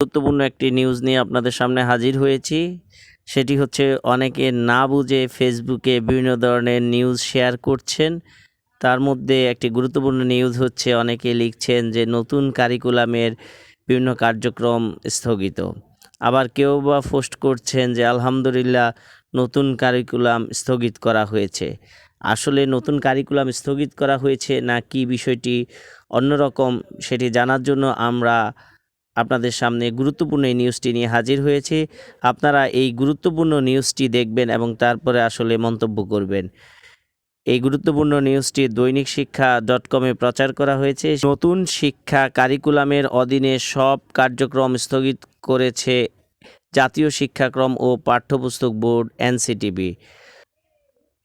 গুরুত্বপূর্ণ একটি নিউজ নিয়ে আপনাদের সামনে হাজির হয়েছি। সেটি হচ্ছে অনেকে না বুঝে ফেসবুকে বিভিন্ন ধরনের নিউজ শেয়ার করছেন। তার মধ্যে একটি গুরুত্বপূর্ণ নিউজ হচ্ছে অনেকে লিখছেন যে নতুন কারিকুলামের বিভিন্ন কার্যক্রম স্থগিত। আবার কেউ বা পোস্ট করছেন যে আলহামদুলিল্লাহ নতুন কারিকুলাম স্থগিত করা হয়েছে। আসলে নতুন কারিকুলাম স্থগিত করা হয়েছে না কি বিষয়টি অন্যরকম সেটি জানার জন্য আমরা আপনাদের সামনে গুরুত্বপূর্ণ এই নিউজটি নিয়ে হাজির হয়েছে। আপনারা এই গুরুত্বপূর্ণ নিউজটি দেখবেন এবং তারপরে আসলে মন্তব্য করবেন। এই গুরুত্বপূর্ণ নিউজটি দৈনিক শিক্ষা ডট কমে প্রচার করা হয়েছে। নতুন শিক্ষা কারিকুলামের অধীনে সব কার্যক্রম স্থগিত করেছে জাতীয় শিক্ষাক্রম ও পাঠ্যপুস্তক বোর্ড এনসিটিবি।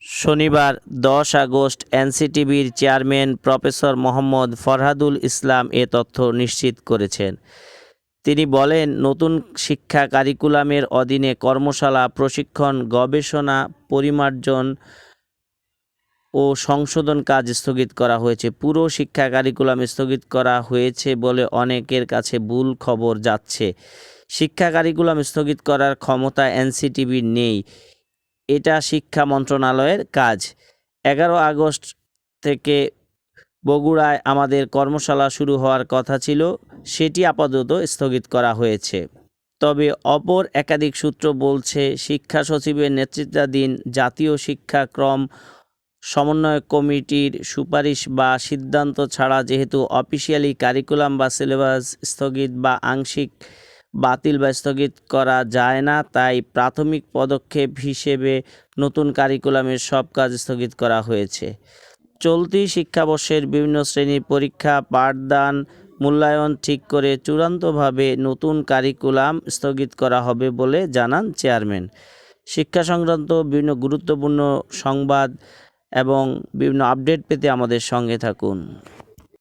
শনিবার দশ আগস্ট এনসিটিবির চেয়ারম্যান প্রফেসর মোহাম্মদ ফরহাদুল ইসলাম এ তথ্য নিশ্চিত করেছেন। তিনি বলেন, নতুন শিক্ষা কারিকুলামের অধীনে কর্মশালা, প্রশিক্ষণ, গবেষণা, পরিমার্জন ও সংশোধন কাজ স্থগিত করা হয়েছে। পুরো শিক্ষা কারিকুলাম স্থগিত করা হয়েছে বলে অনেকের কাছে ভুল খবর যাচ্ছে। শিক্ষা কারিকুলাম স্থগিত করার ক্ষমতা এনসিটিভির নেই। এটা শিক্ষা মন্ত্রণালয়ের কাজ। এগারো আগস্ট থেকে বগুড়ায় আমাদের কর্মশালা শুরু হওয়ার কথা ছিল, সেটি আপাতত স্থগিত করা হয়েছে। তবে অপর একাধিক সূত্র বলছে, শিক্ষা সচিবের নেতৃত্বাধীন জাতীয় শিক্ষাক্রম সমন্বয় কমিটির সুপারিশ বা সিদ্ধান্ত ছাড়া যেহেতু অফিসিয়ালি কারিকুলাম বা সিলেবাস স্থগিত বা আংশিক বাতিল বা স্থগিত করা যায় না, তাই প্রাথমিক পদক্ষেপ হিসেবে নতুন কারিকুলামের সব কাজ স্থগিত করা হয়েছে। চলতি শিক্ষাবর্ষের বিভিন্ন শ্রেণির পরীক্ষা, পাঠদান, মূল্যায়ন ঠিক করে চূড়ান্তভাবে নতুন কারিকুলাম স্থগিত করা হবে বলে জানান চেয়ারম্যান। শিক্ষা সংক্রান্ত বিভিন্ন গুরুত্বপূর্ণ সংবাদ এবং বিভিন্ন আপডেট পেতে আমাদের সঙ্গে থাকুন।